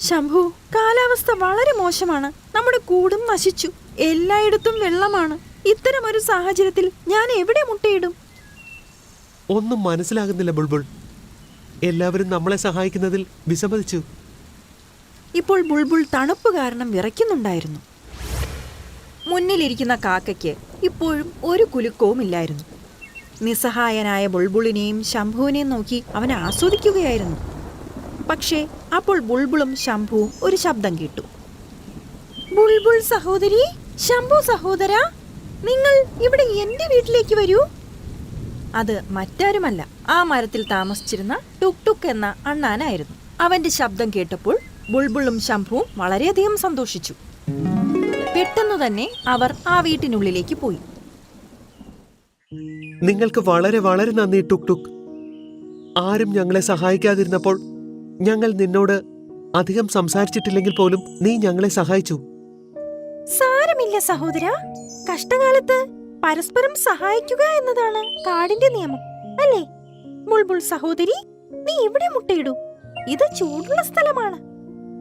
ശംഭു കാലാവസ്ഥ വളരെ മോശമാണ്. നമ്മുടെ കൂടും നശിച്ചു. എല്ലായിടത്തും വെള്ളമാണ്. ഇത്തരം ഒരു സാഹചര്യത്തിൽ ഞാൻ എവിടെ മുട്ടയിടും? ഒന്നും മനസ്സിലാകുന്നില്ല ബുൾബുൾ. എല്ലാവരും നമ്മളെ സഹായിക്കുന്നതിൽ വിസമ്മതിച്ചു. ഇപ്പോൾ ബുൾബുൾ തണുപ്പ് കാരണം വിറയ്ക്കുന്നുണ്ടായിരുന്നു. മുന്നിലിരിക്കുന്ന കാക്കയ്ക്ക് ഇപ്പോഴും ഒരു കുലുക്കവും ഇല്ലായിരുന്നു. നിസ്സഹായനായ ബുൾബുളിനെയും ശംഭുവിനെയും നോക്കി അവനെ ആസ്വദിക്കുകയായിരുന്നു. പക്ഷേ അപ്പോൾ ബുൾബുളും ശംഭുവും ഒരു ശബ്ദം കേട്ടു. ബുൾബുൾ സഹോദരി ശംഭു സഹോദര നിങ്ങൾ ഇവിടെ എന്റെ വീട്ടിലേക്ക് വരൂ. അത് മറ്റാരുമല്ല ആ മരത്തിൽ താമസിച്ചിരുന്ന ടുക് ടുക് എന്ന അണ്ണാനായിരുന്നു. അവന്റെ ശബ്ദം കേട്ടപ്പോൾ ബുൾബുളും ശംഭുവും വളരെയധികം സന്തോഷിച്ചു. പെട്ടെന്ന് തന്നെ അവർ ആ വീട്ടിനുള്ളിലേക്ക് പോയി. നിങ്ങൾക്ക് വളരെ വളരെ നന്ദി ടുക് ടുക് ആരും ഞങ്ങളെ സഹായിക്കാതിരുന്നപ്പോൾ ഞങ്ങൾ നിന്നോട് അധികം സംസാരിച്ചിട്ടില്ലെങ്കിൽ പോലും നീ ഞങ്ങളെ സഹായിച്ചു. സാരമില്ല സഹോദര. കഷ്ടകാലത്ത് പരസ്പരം സഹായിക്കുക എന്നതാണ് കാടിന്റെ നിയമം അല്ലേ? ബുൾബുൾ സഹോദരി നീ ഇവിടെ മുട്ടയിടൂ. ഇത് ചൂടുള്ള സ്ഥലമാണ്.